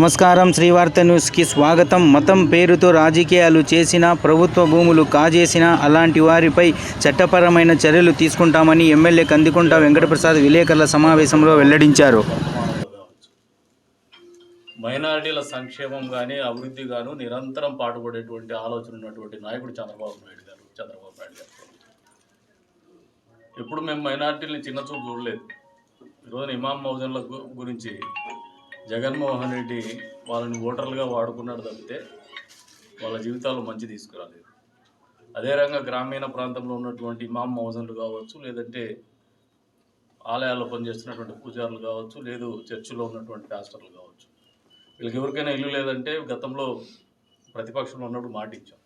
నమస్కారం శ్రీవార్త న్యూస్కి స్వాగతం. మతం పేరుతో రాజకీయాలు చేసిన ప్రభుత్వ భూములు కాజేసిన అలాంటి వారిపై చట్టపరమైన చర్యలు తీసుకుంటామని ఎమ్మెల్యే కందికుంట వెంకటప్రసాద్ విలేకరుల సమావేశంలో వెల్లడించారు. మైనారిటీల సంక్షేమం కానీ అభివృద్ధి గాను నిరంతరం పాటుపడేటువంటి ఆలోచన ఉన్నటువంటి నాయకుడు చంద్రబాబు నాయుడు గారు చంద్రబాబు నాయుడు గారు. ఎప్పుడు మేము మైనారిటీలని చిన్న చూపు చూడలేదు. ఈరోజు ఇమాం మౌజన్ల గురించి జగన్మోహన్ రెడ్డి వాళ్ళని ఓటర్లుగా వాడుకున్నాడు తప్పితే వాళ్ళ జీవితాలు మంచి తీసుకురాలేదు. అదే రంగా గ్రామీణ ప్రాంతంలో ఉన్నటువంటి ఇమాం మౌజన్లు కావచ్చు లేదంటే ఆలయాల్లో పనిచేస్తున్నటువంటి పూజారులు కావచ్చు లేదు చర్చిలో ఉన్నటువంటి పాస్టర్లు కావచ్చు. వీళ్ళకి ఎవరికైనా ఇల్లు లేదంటే గతంలో ప్రతిపక్షంలో ఉన్నప్పుడు మాట ఇచ్చాం.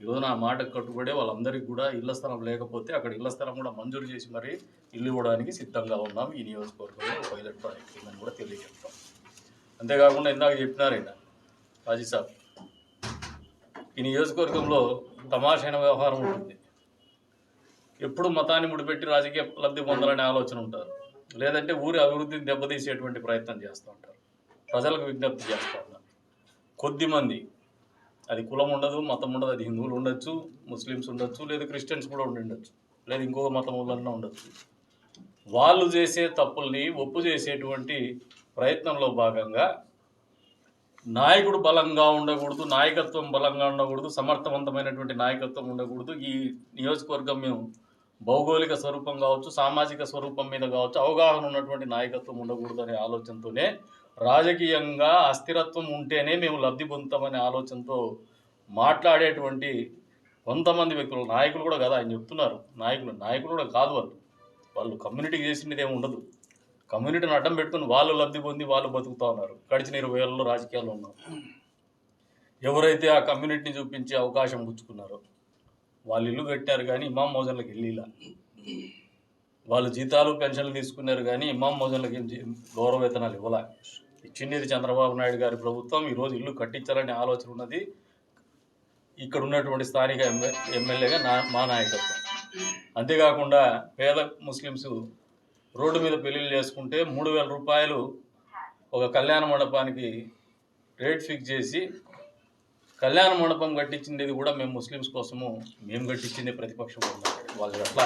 ఈరోజు ఆ మాటకు కట్టుబడే వాళ్ళందరికీ కూడా ఇళ్ళ స్థలం లేకపోతే అక్కడ ఇళ్ళ స్థలం కూడా మంజూరు చేసి మరి ఇల్లు ఇవ్వడానికి సిద్ధంగా ఉన్నాం. ఈ నియోజకవర్గంలో ఒక ఎలక్ట్రానిక్ ఉందని అని కూడా తెలియజేస్తాం. అంతేకాకుండా ఇందాక చెప్పినారు ఆయన రాజీ సాబ్. ఈ నియోజకవర్గంలో తమాషైన వ్యవహారం ఉంటుంది. ఎప్పుడు మతాన్ని ముడిపెట్టి రాజకీయ లబ్ధి పొందాలనే ఆలోచన ఉంటారు లేదంటే ఊరి అభివృద్ధిని దెబ్బతీసేటువంటి ప్రయత్నం చేస్తూ ఉంటారు. ప్రజలకు విజ్ఞప్తి చేస్తూ ఉంటారు. కొద్దిమంది అది కులం ఉండదు మతం ఉండదు అది హిందువులు ఉండొచ్చు ముస్లిమ్స్ ఉండొచ్చు లేదు క్రిస్టియన్స్ కూడా ఉండి ఉండొచ్చు లేదు ఇంకో మతం వలన ఉండొచ్చు. వాళ్ళు చేసే తప్పుల్ని ఒప్పు చేసేటువంటి ప్రయత్నంలో భాగంగా నాయకుడు బలంగా ఉండకూడదు నాయకత్వం బలంగా ఉండకూడదు సమర్థవంతమైనటువంటి నాయకత్వం ఉండకూడదు. ఈ నియోజకవర్గం మేము భౌగోళిక స్వరూపం కావచ్చు సామాజిక స్వరూపం మీద కావచ్చు అవగాహన ఉన్నటువంటి నాయకత్వం ఉండకూడదు అనే ఆలోచనతోనే రాజకీయంగా అస్థిరత్వం ఉంటేనే మేము లబ్ధి పొందుతామనే ఆలోచనతో మాట్లాడేటువంటి కొంతమంది వ్యక్తులు నాయకులు కూడా కదా ఆయన చెప్తున్నారు. నాయకులు నాయకులు కూడా కాదు వాళ్ళు. వాళ్ళు కమ్యూనిటీకి చేసినది ఏమి ఉండదు. కమ్యూనిటీని అడ్డం పెట్టుకుని వాళ్ళు లబ్ధి పొంది వాళ్ళు బతుకుతా ఉన్నారు. గడిచిన ఇరవై ఏళ్ళలో రాజకీయాలు ఉన్నారు ఎవరైతే ఆ కమ్యూనిటీని చూపించే అవకాశం పుచ్చుకున్నారో వాళ్ళు ఇల్లు కట్టారు కానీ ఇమాం మోజన్లకు వెళ్ళిలా. వాళ్ళు జీతాలు పెన్షన్లు తీసుకున్నారు కానీ ఇమాం మోజన్లకి ఏం గౌరవ వేతనాలు ఇవ్వలే. ఇచ్చిండేది చంద్రబాబు నాయుడు గారి ప్రభుత్వం ఈరోజు ఇల్లు కట్టించాలనే ఆలోచన ఉన్నది. ఇక్కడ ఉన్నటువంటి స్థానిక ఎమ్మె- ఎమ్మెల్యేగా నా మా నాయకత్వం. అంతేకాకుండా పేద ముస్లిమ్స్ రోడ్డు మీద పెళ్ళిళ్ళు చేసుకుంటే మూడు వేల రూపాయలు ఒక కళ్యాణ మండపానికి రేట్ ఫిక్స్ చేసి కళ్యాణ మండపం కట్టించింది కూడా మేము ముస్లిమ్స్ కోసము మేము కట్టించింది ప్రతిపక్షం వాళ్ళు అట్లా.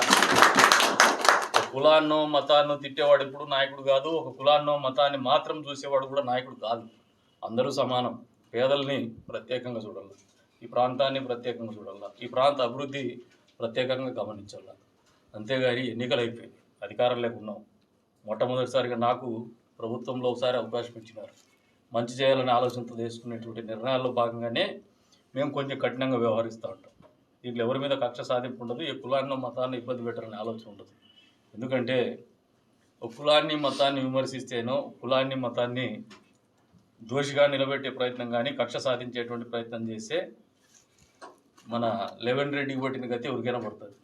కులాన్నో మతాన్నో తిట్టేవాడు ఎప్పుడు నాయకుడు కాదు. ఒక కులాన్నో మతాన్ని మాత్రం చూసేవాడు కూడా నాయకుడు కాదు. అందరూ సమానం. పేదల్ని ప్రత్యేకంగా చూడాలి. ఈ ప్రాంతాన్ని ప్రత్యేకంగా చూడాలి. ఈ ప్రాంత అభివృద్ధి ప్రత్యేకంగా గమనించాలి. అంతేగాని ఎన్నికలు అయిపోయింది అధికారం లేకున్నాం మొట్టమొదటిసారిగా నాకు ప్రభుత్వంలో ఒకసారి అవకాశం ఇచ్చినారు. మంచి చేయాలనే ఆలోచనతో తీసుకునేటువంటి నిర్ణయాల్లో భాగంగానే మేము కొంచెం కఠినంగా వ్యవహరిస్తూ ఉంటాం. దీంట్లో ఎవరి మీద కక్ష సాధింపు ఉండదు ఏ కులాన్నో మతాన్ని ఇబ్బంది పెట్టాలనే ఆలోచన ఉండదు. ఎందుకంటే ఒక కులాన్ని మతాన్ని విమర్శిస్తేనో కులాన్ని మతాన్ని దోషిగా నిలబెట్టే ప్రయత్నం కానీ కక్ష సాధించేటువంటి ప్రయత్నం చేస్తే మన లెవెన్ రెడ్డికి పట్టిన గతి ఎవరికైనా పడుతుంది.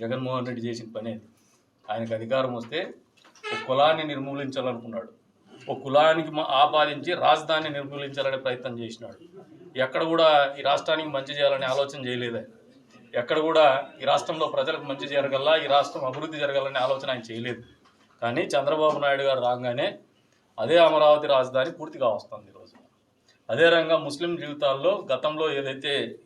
జగన్మోహన్ రెడ్డి చేసిన పని అది. ఆయనకు అధికారం వస్తే ఒక కులాన్ని నిర్మూలించాలనుకున్నాడు. ఒక కులానికి ఆపాదించి రాజధాని నిర్మూలించాలనే ప్రయత్నం చేసినాడు. ఎక్కడ కూడా ఈ రాష్ట్రానికి మంచి చేయాలనే ఆలోచన చేయలేదు ఆయన. ఎక్కడ కూడా ఈ రాష్ట్రంలో ప్రజలకు మంచి జరగల్లా ఈ రాష్ట్రం అభివృద్ధి జరగాలనే ఆలోచన ఆయన చేయలేదు. కానీ చంద్రబాబు నాయుడు గారు రాగానే అదే అమరావతి రాజధాని పూర్తిగా వస్తుంది ఈరోజు. అదే రంగా ముస్లిం జీవితాల్లో గతంలో ఏదైతే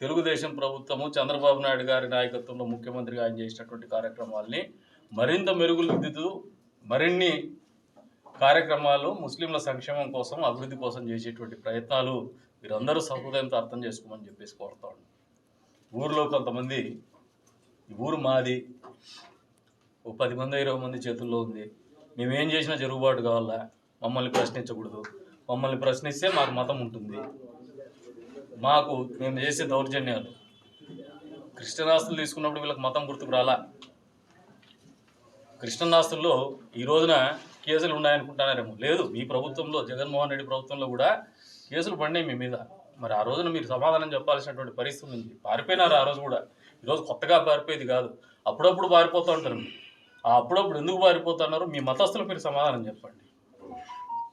తెలుగుదేశం ప్రభుత్వము చంద్రబాబు నాయుడు గారి నాయకత్వంలో ముఖ్యమంత్రిగా ఆయన చేసినటువంటి కార్యక్రమాల్ని మరింత మెరుగుదిద్దుతూ మరిన్ని కార్యక్రమాలు ముస్లింల సంక్షేమం కోసం అభివృద్ధి కోసం చేసేటువంటి ప్రయత్నాలు మీరందరూ సహృదయంతో అర్థం చేసుకోమని చెప్పేసి కోరుతా ఊర్లో ఊరిలో కొంతమంది ఊరు మాది ఓ పది మంది ఇరవై మంది చేతుల్లో ఉంది. మేము ఏం చేసినా జరుగుబాటు కావాలా? మమ్మల్ని ప్రశ్నించకూడదు. మమ్మల్ని ప్రశ్నిస్తే మాకు మతం ఉంటుంది. మాకు మేము చేసే దౌర్జన్యాలు. క్రిస్టియన్ ఆస్తులు తీసుకున్నప్పుడు వీళ్ళకి మతం గుర్తుకు రాలా? క్రిస్టియన్ ఈ రోజున కేసులు ఉన్నాయనుకుంటున్నారేమో? లేదు మీ ప్రభుత్వంలో జగన్మోహన్ రెడ్డి ప్రభుత్వంలో కూడా కేసులు పడినాయి మీ మీద. మరి ఆ రోజున మీరు సమాధానం చెప్పాల్సినటువంటి పరిస్థితి ఉంది. పారిపోయినారు ఆ రోజు కూడా. ఈరోజు కొత్తగా పారిపోయేది కాదు. అప్పుడప్పుడు పారిపోతూ ఉంటారు. మీరు. ఆ అప్పుడప్పుడు ఎందుకు పారిపోతున్నారు మీ మతస్థులు మీరు సమాధానం చెప్పండి.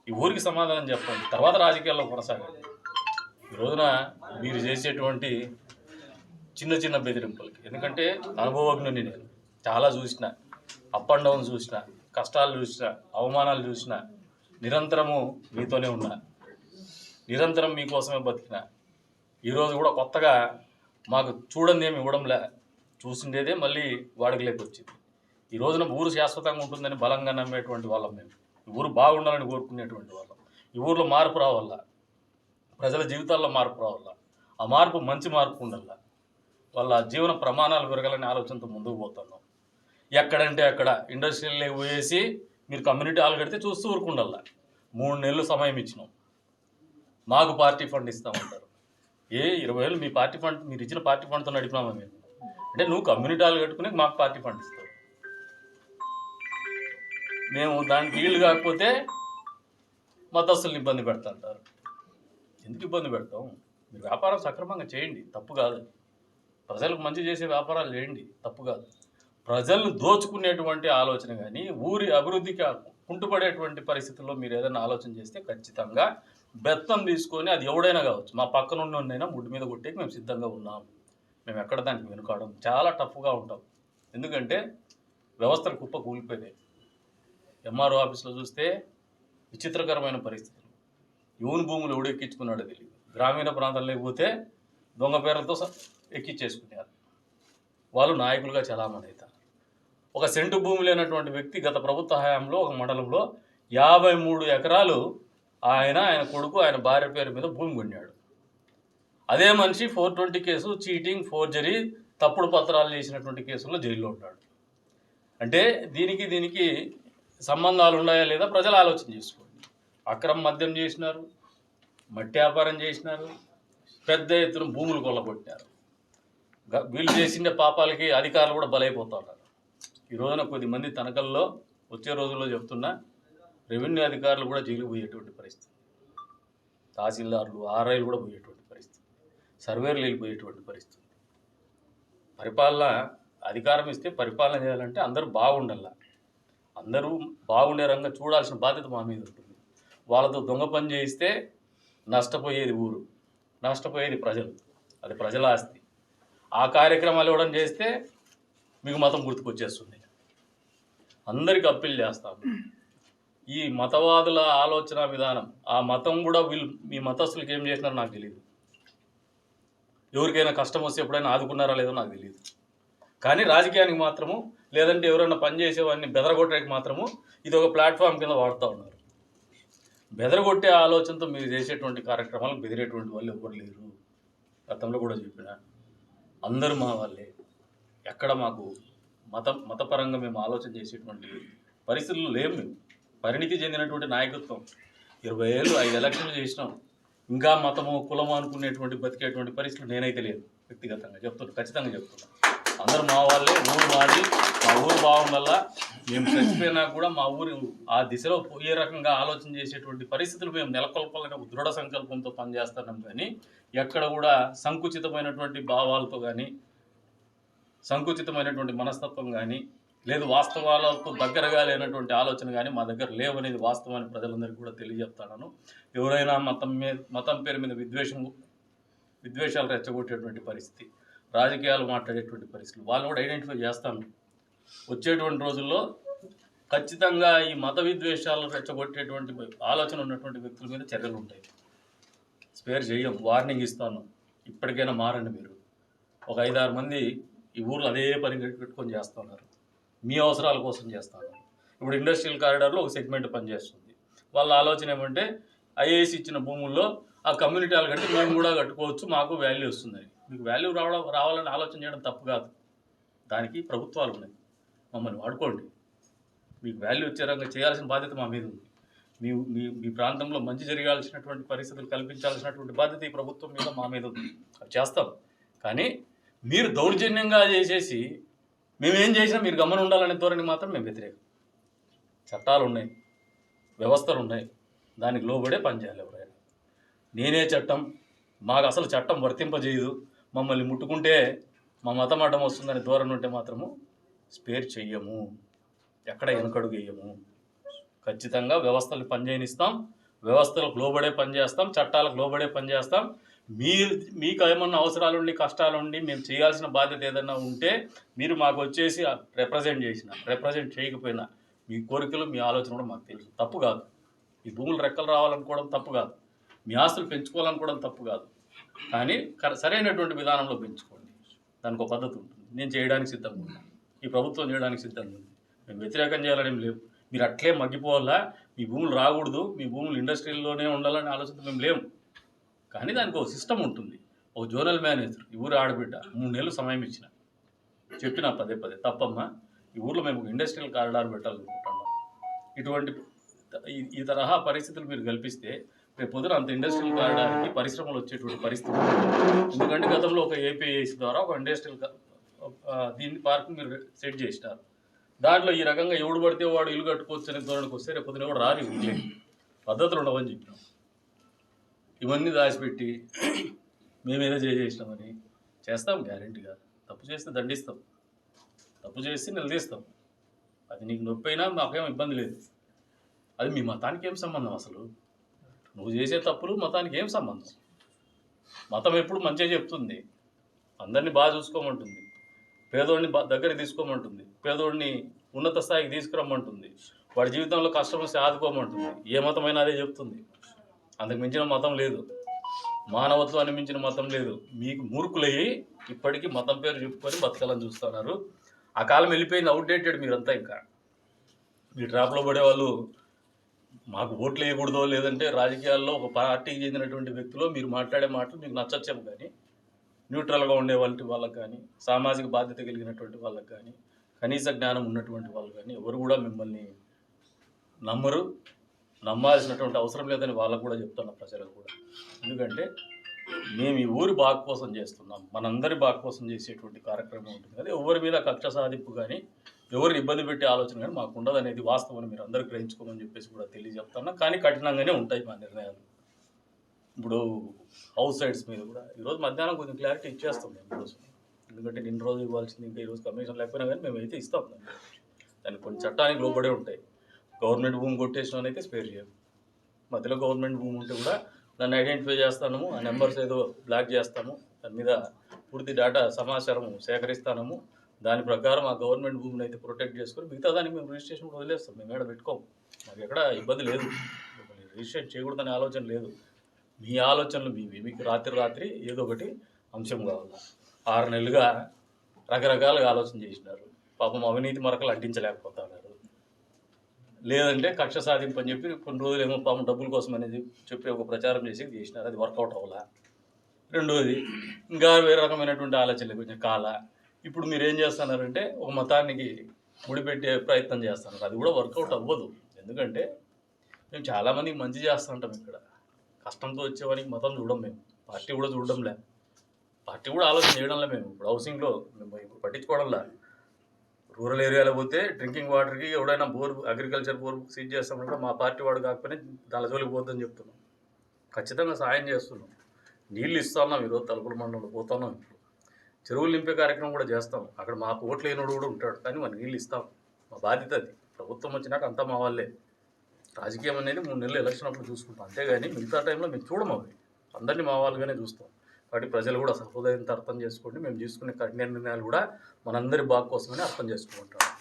ఈ ఊరికి సమాధానం చెప్పండి. తర్వాత రాజకీయాల్లో కొనసాగండి. ఈ రోజున మీరు చేసేటువంటి చిన్న చిన్న బెదిరింపులకి. ఎందుకంటే అనుభవజ్ఞుని నేను. చాలా చూసిన. అప్ అండ్ డౌన్ చూసిన. కష్టాలు చూసిన. అవమానాలు చూసిన. నిరంతరము మీతోనే ఉన్నా. నిరంతరం మీకోసమే బతికిన. ఈరోజు కూడా కొత్తగా మాకు చూడండి ఏమి ఇవ్వడంలే చూసిండేదే మళ్ళీ వాడుకలోకి వచ్చింది. ఈ రోజున ఊరు శాశ్వతంగా ఉంటుందని బలంగా నమ్మేటువంటి వాళ్ళం మేము. ఊరు బాగుండాలని కోరుకునేటువంటి వాళ్ళం. ఈ ఊర్లో మార్పు రావాల? ప్రజల జీవితాల్లో మార్పు రావాల? ఆ మార్పు మంచి మార్పు ఉండాల? వాళ్ళ జీవన ప్రమాణాలు పెరగాలనే ఆలోచనతో ముందుకు పోతున్నాం. ఎక్కడంటే అక్కడ ఇండస్ట్రియల్ పోయేసి మీరు కమ్యూనిటీ హాల్ కడితే చూస్తూ ఊరుకుండాల? మూడు నెలలు సమయం ఇచ్చినాం. మాకు పార్టీ ఫండ్ ఇస్తామంటారు. ఏ ఇరవై వేలు మీ పార్టీ ఫండ్ మీరు ఇచ్చిన పార్టీ ఫండ్తో నడిపినామా మేము? అంటే నువ్వు కమ్యూనిటీ హాల్ కట్టుకునే మాకు పార్టీ ఫండ్ ఇస్తావు. మేము దానికి వీళ్ళు కాకపోతే మతస్థులను ఇబ్బంది పెడతాంటారు. ఎందుకు ఇబ్బంది పెడతాం మీరు వ్యాపారం సక్రమంగా చేయండి తప్పు కాదు. ప్రజలకు మంచి చేసే వ్యాపారాలు చేయండి తప్పు కాదు. ప్రజలను దోచుకునేటువంటి ఆలోచన కానీ ఊరి అభివృద్ధికి కుంటుపడేటువంటి పరిస్థితుల్లో మీరు ఏదైనా ఆలోచన చేస్తే ఖచ్చితంగా బెత్తం తీసుకొని అది ఎవడైనా కావచ్చు. మా పక్కన ఉన్నైనా ముడ్డు మీద కొట్టేకి మేము సిద్ధంగా ఉన్నాం. మేము ఎక్కడ దానికి వెనుకాడం చాలా టఫ్గా ఉంటాం. ఎందుకంటే వ్యవస్థలు కుప్ప కూలిపోయినాయి. ఎంఆర్ఓ ఆఫీస్లో చూస్తే విచిత్రకరమైన పరిస్థితులు. యూని భూములు ఎవడు ఎక్కించుకున్నాడో తెలియదు గ్రామీణ ప్రాంతాల్లో పోతే దొంగ పేర్లతో స- ఎక్కించేసుకున్నారు వాళ్ళు నాయకులుగా చలామణి అవుతారు ఒక సెంటు భూమి లేనటువంటి వ్యక్తి గత ప్రభుత్వ హయాంలో ఒక మండలంలో యాభై మూడు ఎకరాలు ఆయన ఆయన కొడుకు ఆయన భార్య పేరు మీద భూమి కొన్నాడు. అదే మనిషి four twenty case cheating forgery తప్పుడు పత్రాలు చేసినటువంటి కేసుల్లో జైల్లో ఉన్నాడు. అంటే దీనికి దీనికి సంబంధాలు ఉన్నాయా లేదా ప్రజలు ఆలోచన చేసుకోండి అక్రమ మద్యం చేసినారు మట్టి వ్యాపారం చేసినారు పెద్ద ఎత్తున భూములు కొల్లగొట్టినారు గ- వీళ్ళు చేసిన పాపాలకి అధికారులు కూడా బలైపోతున్నారు. ఈ రోజున కొద్ది మంది తనకల్లో వచ్చే రోజుల్లో చెప్తున్నా రెవెన్యూ అధికారులు కూడా జైలు పోయేటువంటి పరిస్థితి. తహసీల్దారులు ఆర్ఐలు కూడా పోయేటువంటి పరిస్థితి. సర్వేలు వెళ్ళిపోయేటువంటి పరిస్థితి. పరిపాలన అధికారం ఇస్తే పరిపాలన చేయాలంటే అందరూ బాగుండాల. అందరూ బాగుండే రంగా చూడాల్సిన బాధ్యత మా మీద ఉంటుంది. వాళ్ళతో దొంగ పని చేయిస్తే నష్టపోయేది ఊరు నష్టపోయేది ప్రజలు. అది ప్రజల ఆస్తి. ఆ కార్యక్రమాలు ఇవ్వడం చేస్తే మీకు మతం గుర్తుకొచ్చేస్తుంది. అందరికి అప్పీల్ చేస్తాం ఈ మతవాదుల ఆలోచన విధానం ఆ మతం కూడా వీళ్ళు మీ మతస్థులకి ఏం చేసినారో నాకు తెలియదు ఎవరికైనా కష్టం వస్తే ఎప్పుడైనా ఆదుకున్నారా లేదో నాకు తెలియదు కానీ రాజకీయానికి మాత్రము లేదంటే ఎవరైనా పనిచేసేవాడిని బెదరగొట్టడానికి మాత్రము ఇది ఒక ప్లాట్ఫామ్ కింద వాడుతూ ఉన్నారు. బెదరగొట్టే ఆలోచనతో మీరు చేసేటువంటి కార్యక్రమాలకు బెదిరేటువంటి వాళ్ళు ఎవరు లేరు. గతంలో కూడా చెప్పిన అందరూ మా వాళ్ళే. ఎక్కడ మాకు మత మతపరంగా మేము ఆలోచన చేసేటువంటి పరిస్థితులు లేము మేము. పరిణితి చెందినటువంటి నాయకత్వం. ఇరవై ఏళ్ళు ఐదు ఎలక్షన్లు చేసినాం. ఇంకా మతము కులము అనుకునేటువంటి బతికేటువంటి పరిస్థితులు నేనైతే లేదు. వ్యక్తిగతంగా చెప్తున్నాను ఖచ్చితంగా చెప్తున్నాను అందరూ మా వాళ్ళే ఊరు మాది. మా ఊరు బాగుండల్లా మేము చచ్చిపోయినా కూడా మా ఊరు ఆ దిశలో పోయే రకంగా ఆలోచన చేసేటువంటి పరిస్థితులు మేము నెలకొల్పాలనే దృఢ సంకల్పంతో పనిచేస్తున్నాం కానీ ఎక్కడ కూడా సంకుచితమైనటువంటి భావాలతో కానీ సంకుచితమైనటువంటి మనస్తత్వం కానీ లేదు వాస్తవాలకు దగ్గరగా లేనటువంటి ఆలోచన కానీ మా దగ్గర లేవనేది వాస్తవాన్ని ప్రజలందరికీ కూడా తెలియజెప్తాను ఎవరైనా మతం మీద మతం పేరు మీద విద్వేషం విద్వేషాలు రెచ్చగొట్టేటువంటి పరిస్థితి. రాజకీయాలు మాట్లాడేటువంటి పరిస్థితులు. వాళ్ళు కూడా ఐడెంటిఫై చేస్తాను. వచ్చేటువంటి రోజుల్లో ఖచ్చితంగా ఈ మత విద్వేషాలు రెచ్చగొట్టేటువంటి ఆలోచన ఉన్నటువంటి వ్యక్తుల మీద చర్యలు ఉంటాయి. స్పేర్ చేయం వార్నింగ్ ఇస్తాను. ఇప్పటికైనా మారండి మీరు. ఒక ఐదారు మంది ఈ ఊర్లో అదే పని పెట్టుకొని చేస్తున్నారు. మీ అవసరాల కోసం చేస్తాను. ఇప్పుడు ఇండస్ట్రియల్ కారిడార్లో ఒక సెగ్మెంట్ పనిచేస్తుంది. వాళ్ళ ఆలోచన ఏమంటే ఐఏఎస్ ఇచ్చిన భూముల్లో ఆ కమ్యూనిటీ వాళ్ళు కట్టి మేము కూడా కట్టుకోవచ్చు మాకు వాల్యూ వస్తుందని మీకు వాల్యూ రావడం రావాలని ఆలోచన చేయడం తప్పు కాదు. దానికి ప్రభుత్వాలు ఉన్నాయి. మమ్మల్ని వాడుకోండి. మీకు వాల్యూ వచ్చే రంగా చేయాల్సిన బాధ్యత మా మీద ఉంది. మీ మీ మీ ప్రాంతంలో మంచి జరగాల్సినటువంటి పరిస్థితులు కల్పించాల్సినటువంటి బాధ్యత ఈ ప్రభుత్వం మీద మా మీద ఉంది. అవి చేస్తాం. కానీ మీరు దౌర్జన్యంగా చేసేసి మేమేం చేసినా మీరు గమనం ఉండాలనే ధోరణి మాత్రం మేము వ్యతిరేకం. చట్టాలు ఉన్నాయి. వ్యవస్థలు ఉన్నాయి. దానికి లోబడే పనిచేయాలి ఎవరైనా. నేనే చట్టం మాకు అసలు చట్టం వర్తింపజేయదు. మమ్మల్ని ముట్టుకుంటే మా మతం అడ్డం వస్తుందని దూరం ఉంటే మాత్రము స్పేర్ చెయ్యము. ఎక్కడ వెనుకడుగు వేయము. ఖచ్చితంగా వ్యవస్థలు పనిచేయనిస్తాం. వ్యవస్థలకు లోబడే పనిచేస్తాం చట్టాలకు లోబడే పనిచేస్తాం మీరు మీకు ఏమన్నా అవసరాలు ఉండి కష్టాలు ఉండి మేము చేయాల్సిన బాధ్యత ఏదన్నా ఉంటే మీరు మాకు వచ్చేసి రిప్రజెంట్ చేసిన రిప్రజెంట్ చేయకపోయినా మీ కోరికలు మీ ఆలోచన కూడా మాకు తెలుసు తప్పు కాదు. ఈ భూములు రెక్కలు రావాలనుకోవడం తప్పు కాదు. మీ ఆస్తులు పెంచుకోవాలనుకోవడం తప్పు కాదు. కానీ కర- సరైనటువంటి విధానంలో పెంచుకోండి. దానికి ఒక పద్ధతి ఉంటుంది. నేను చేయడానికి సిద్ధంగా ఉన్నాను ఈ ప్రభుత్వం చేయడానికి సిద్ధంగా ఉంది. మేము వ్యతిరేకం చేయాలని లేవు. మీరు అట్లే మగ్గిపోవాలా? మీ భూములు రాకూడదు. మీ భూములు ఇండస్ట్రీలోనే ఉండాలని ఆలోచన మేము లేము. కానీ దానికి ఒక సిస్టమ్ ఉంటుంది. ఒక జోనల్ మేనేజర్ ఈ ఊరు ఆడబిడ్డ మూడు నెలలు సమయం ఇచ్చిన. చెప్పిన పదే పదే తప్పమ్మా ఈ ఊర్లో మేము ఇండస్ట్రియల్ కారిడార్ పెట్టాలనుకుంటున్నాం. ఇటువంటి ఈ- తరహా పరిస్థితులు మీరు కల్పిస్తే పొద్దున అంత ఇండస్ట్రియల్ కారిడార్కి పరిశ్రమలు వచ్చేటువంటి పరిస్థితి. ఎందుకంటే గతంలో ఒక ఏపీఐసి ద్వారా ఒక ఇండస్ట్రియల్ దీన్ని పార్క్ మీరు సెట్ చేసినారు. దాంట్లో ఈ రకంగా ఎవడు పడితే వాడు ఇల్లు కట్టుకోవచ్చు అనే ధోరణికి వస్తే రేపు పొద్దున కూడా రాని పద్ధతులు ఉండవని చెప్పినాం. ఇవన్నీ దాచిపెట్టి మేమేదో చేసేసినామని చేస్తాం గ్యారెంటీగా తప్పు చేస్తే దండిస్తాం. తప్పు చేసి నిలదీస్తాం. అది నీకు నొప్పి అయినా మాకేం ఇబ్బంది లేదు. అది మీ మతానికి ఏం సంబంధం అసలు? నువ్వు చేసే తప్పులు మతానికి ఏం సంబంధం? మతం ఎప్పుడు మంచిగా చెప్తుంది. అందరినీ బాగా చూసుకోమంటుంది. పేదోడిని దగ్గర తీసుకోమంటుంది. పేదోడిని ఉన్నత స్థాయికి తీసుకురమ్మంటుంది. వాడి జీవితంలో కష్టం వస్తే ఆదుకోమంటుంది. ఏ మతమైనా అదే చెప్తుంది. అంతకు మించిన మతం లేదు. మానవత్వాన్ని మించిన మతం లేదు. మీకు మూర్ఖులయ్యి ఇప్పటికీ మతం పేరు చెప్పుకొని బతకాలని చూస్తున్నారు. ఆ కాలం వెళ్ళిపోయింది అవుట్డేటెడ్ మీరంతా ఇంకా. మీ ట్రాప్లో పడే వాళ్ళు మాకు ఓట్లు వేయకూడదో లేదంటే రాజకీయాల్లో ఒక పార్టీకి చెందినటువంటి వ్యక్తులు మీరు మాట్లాడే మాటలు మీకు నచ్చచ్చేమో కానీ న్యూట్రల్గా ఉండే వాళ్ళ వాళ్ళకి కానీ సామాజిక బాధ్యత కలిగినటువంటి వాళ్ళకి కానీ కనీస జ్ఞానం ఉన్నటువంటి వాళ్ళు కానీ ఎవరు కూడా మిమ్మల్ని నమ్మరు. నమ్మాల్సినటువంటి అవసరం లేదని వాళ్ళకు కూడా చెప్తున్నా ప్రజలకు కూడా. ఎందుకంటే మేము ఈ ఊరి బాగు కోసం చేస్తున్నాం. మనందరి బాగు కోసం చేసేటువంటి కార్యక్రమం ఉంటుంది కదా. ఎవరి మీద కక్ష సాధింపు కానీ ఎవరిని ఇబ్బంది పెట్టే ఆలోచన కానీ మాకు ఉండదు అనేది వాస్తవం మీరు అందరూ గ్రహించుకోమని చెప్పేసి కూడా తెలియజెప్తున్నా. కానీ కఠినంగానే ఉంటాయి మా నిర్ణయాలు. ఇప్పుడు హౌస్ సైడ్స్ మీద కూడా ఈరోజు మధ్యాహ్నం కొంచెం క్లారిటీ ఇచ్చేస్తాం మేము ఈరోజు ఎందుకంటే నిన్న రోజు ఇవ్వాల్సింది ఇంకా ఈరోజు కమిషన్ లేకపోయినా కానీ మేము అయితే ఇస్తాం. దాన్ని దానికి కొన్ని చట్టానికి లోబడే ఉంటాయి. గవర్నమెంట్ భూమి కొట్టేసిన అయితే స్పేర్ చేయం మధ్యలో గవర్నమెంట్ భూమి ఉంటే కూడా దాన్ని ఐడెంటిఫై చేస్తాము ఆ నెంబర్స్ ఏదో బ్లాక్ చేస్తాము. దాని మీద పూర్తి డేటా సమాచారము సేకరిస్తాము. దాని ప్రకారం ఆ గవర్నమెంట్ భూమిని అయితే ప్రొటెక్ట్ చేసుకొని మిగతా దానికి మేము రిజిస్ట్రేషన్ కూడా వదిలేస్తాం. మేము ఎక్కడ పెట్టుకోము మాకు ఎక్కడ ఇబ్బంది లేదు. రిజిస్ట్రేషన్ చేయకూడదనే ఆలోచన లేదు. మీ ఆలోచనలు మీవి మీకు రాత్రి రాత్రి ఏదో ఒకటి అంశం కావాలి. ఆరు నెలలుగా రకరకాలుగా ఆలోచన చేసినారు. పాపం అవినీతి మరకలు అంటించలేకపోతున్నారు లేదంటే కక్ష సాధింపు అని చెప్పి కొన్ని రోజులు ఏమో పాపం డబ్బుల కోసం అనేది చెప్పి ఒక ప్రచారం చేసి చేసినారు. అది వర్కౌట్ అవ్వాలా? రెండోది ఇంకా వేరే రకమైనటువంటి ఆలోచనలు కొంచెం కాలా. ఇప్పుడు మీరు ఏం చేస్తున్నారంటే ఒక మతానికి ముడిపెట్టే ప్రయత్నం చేస్తున్నారు. అది కూడా వర్కౌట్ అవ్వదు. ఎందుకంటే మేము చాలామందికి మంచి చేస్తుంటాం ఇక్కడ. కష్టంతో వచ్చేవానికి మతం చూడం మేము పార్టీ కూడా చూడడంలే. పార్టీ కూడా ఆలోచన చేయడంలే మేము. ఇప్పుడు హౌసింగ్లో మేము ఇప్పుడు పట్టించుకోవడంలే. రూరల్ ఏరియాలో పోతే డ్రింకింగ్ వాటర్కి ఎవడైనా బోర్ అగ్రికల్చర్ బోర్ సీజ్ చేస్తామంటే మా పార్టీ వాడు కాకపోయినా దాని జోలికి పోద్దని చెప్తున్నాం. ఖచ్చితంగా సాయం చేస్తున్నాం. నీళ్ళు ఇస్తున్నాం ఈరోజు తలుపుల మండలంలో పోతున్నాం ఇప్పుడు చెరువులు నింపే కార్యక్రమం కూడా చేస్తాం. అక్కడ మా ఓట్లు లేనోడు కూడా ఉంటాడు. కానీ మన నీళ్ళు ఇస్తాం. మా బాధ్యత అది. ప్రభుత్వం వచ్చినాక అంతా మా వాళ్ళే. రాజకీయం అనేది మూడు నెలలు ఎలక్షన్ అప్పుడు చూసుకుంటాం. అంతేగాని మిగతా టైంలో మేము చూడము అవి. అందరినీ మా వాళ్ళుగానే చూస్తాం. కాబట్టి ప్రజలు కూడా సహృదయంతో అర్థం చేసుకోండి. మేము తీసుకునే కఠిన నిర్ణయాలు కూడా మనందరి బాగు కోసమని అర్థం చేసుకుంటాం.